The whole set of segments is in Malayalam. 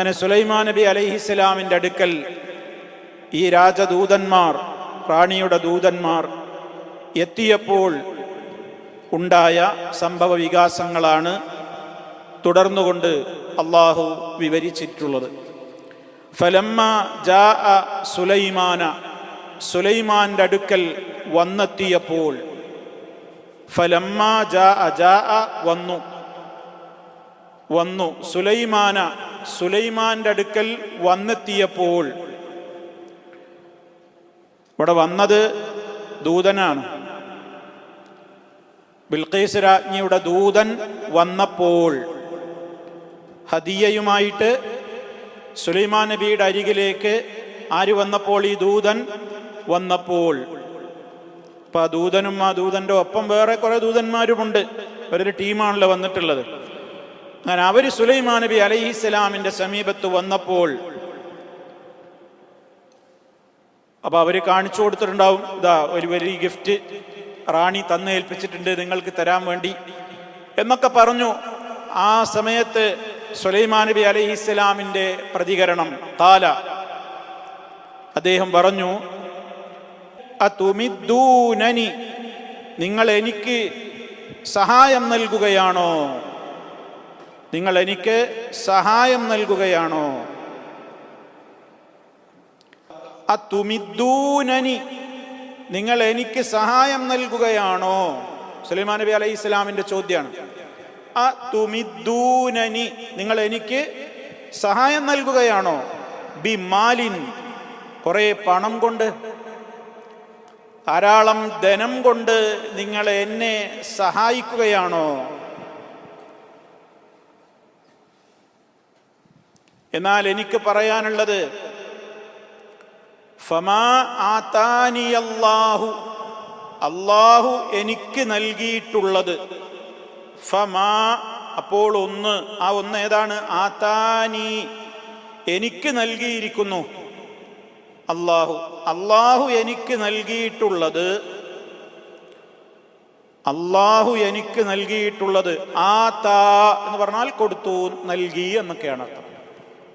അങ്ങനെ സുലൈമാൻ നബി അലൈഹിസ്സലാമിന്റെ അടുക്കൽ ഈ രാജദൂതന്മാർ റാണിയുടെ ദൂതന്മാർ എത്തിയപ്പോൾ ഉണ്ടായ സംഭവ വികാസങ്ങളാണ് തുടർന്നുകൊണ്ട് അള്ളാഹു വിവരിച്ചിട്ടുള്ളത്. ഫലമ്മ ജാ സുലൈമാന സുലൈമാന്റെ അടുക്കൽ വന്നെത്തിയപ്പോൾ ഫലമ്മ ജാ ജാ വന്നു. വന്നു സുലൈമാന സുലൈമാന്റെ അടുക്കൽ വന്നെത്തിയപ്പോൾ ഇവിടെ വന്നത് ദൂതനാണ്. ബിൽഖീസ് രാജ്ഞിയുടെ ദൂതൻ വന്നപ്പോൾ ഹദിയയുമായിട്ട് സുലൈമാൻ നബിയുടെ അരികിലേക്ക് ആര് വന്നപ്പോൾ? ഈ ദൂതൻ വന്നപ്പോൾ. അപ്പൊ ആ ദൂതനും ആ ദൂതന്റെ ഒപ്പം വേറെ കുറെ ദൂതന്മാരുമുണ്ട്. ഒരു ടീമാണല്ലോ വന്നിട്ടുള്ളത്. അങ്ങനെ അവർ സുലൈമാ നബി അലൈഹിസ്സലാമിന്റെ സമീപത്ത് വന്നപ്പോൾ അപ്പൊ അവർ കാണിച്ചു കൊടുത്തിട്ടുണ്ടാവും ഇതാ ഒരു വലിയ ഗിഫ്റ്റ് റാണി തന്നേൽപ്പിച്ചിട്ടുണ്ട് നിങ്ങൾക്ക് തരാൻ വേണ്ടി. എന്നൊക്കെ പറഞ്ഞു. ആ സമയത്ത് സുലൈമാ നബി അലൈഹി ഇസ്ലാമിന്റെ പ്രതികരണം താല. അദ്ദേഹം പറഞ്ഞു നിങ്ങൾ എനിക്ക് സഹായം നൽകുകയാണോ? നിങ്ങൾ എനിക്ക് സഹായം നൽകുകയാണോ? അതുമിദ്ദൂനനി നിങ്ങൾ എനിക്ക് സഹായം നൽകുകയാണോ? സുലൈമാൻ നബി അലൈഹി ഇസ്ലാമിന്റെ ചോദ്യമാണ്. അതുമിദ്ദൂനനി നിങ്ങൾ എനിക്ക് സഹായം നൽകുകയാണോ? ബി മാലിൻ കുറെ പണം കൊണ്ട് ധാരാളം ധനം കൊണ്ട് നിങ്ങൾ എന്നെ സഹായിക്കുകയാണോ? എന്നാൽ എനിക്ക് പറയാനുള്ളത് ഫമാ ആത്താനി അല്ലാഹു അള്ളാഹു എനിക്ക് നൽകിയിട്ടുള്ളത്. ഫമാ അപ്പോൾ ഒന്ന് ആ ഒന്ന് ഏതാണ്? ആതാനി എനിക്ക് നൽകിയിരിക്കുന്നു. അള്ളാഹു അള്ളാഹു എനിക്ക് നൽകിയിട്ടുള്ളത് അള്ളാഹു എനിക്ക് നൽകിയിട്ടുള്ളത് ആ താ എന്ന് പറഞ്ഞാൽ കൊടുത്തു നൽകി എന്നൊക്കെയാണ് അർത്ഥം.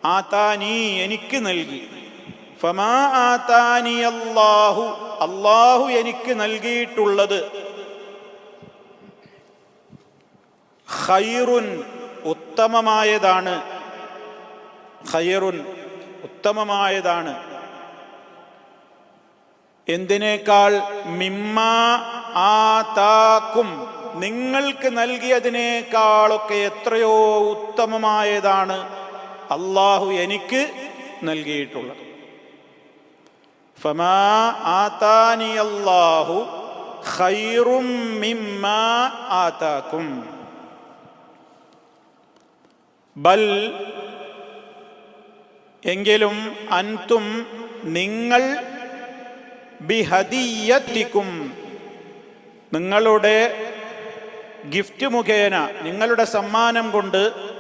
ആ താ നീ എനിക്ക് നൽകി. ഫമാ ആതാനി അല്ലാഹു അള്ളാഹു എനിക്ക് നൽകിയിട്ടുള്ളത്. ഖൈറുൻ ഉത്തമമായതാണ്. ഖൈറുൻ ഉത്തമമായതാണ്. എന്തിനേക്കാൾ മിമ്മാ ആതാക്കും നിങ്ങൾക്ക് നൽകിയതിനേക്കാളൊക്കെ എത്രയോ ഉത്തമമായതാണ്. അള്ളാഹു എനിക്ക് നൽകിയിട്ടുള്ളത്. ഫമാ ആതാനി അല്ലാഹു ഖൈറും മിമ്മ ആതാക്കും ബൽ എങ്കിലും അൻതും നിങ്ങൾ ബിഹദിയത്തിക്കും. നിങ്ങളുടെ ഗിഫ്റ്റ് മുഖേന നിങ്ങളുടെ സമ്മാനം കൊണ്ട്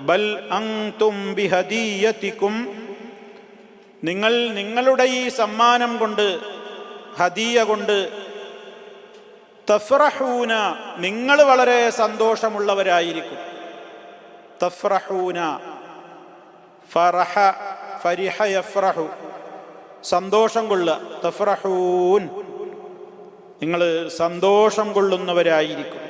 ബൽ അങ്തും ബിഹദീയത്തിക്കും. നിങ്ങൾ നിങ്ങളുടെ ഈ സമ്മാനം കൊണ്ട് ഹദീയ കൊണ്ട് തഫ്രഹൂന നിങ്ങൾ വളരെ സന്തോഷമുള്ളവരായിരിക്കും. തഫ്രഹൂന ഫറഹ ഫരിഹ യഫ്രഹു സന്തോഷം കൊള്ളുക. തഫ്രഹൂൻ നിങ്ങൾ സന്തോഷം കൊള്ളുന്നവരായിരിക്കും.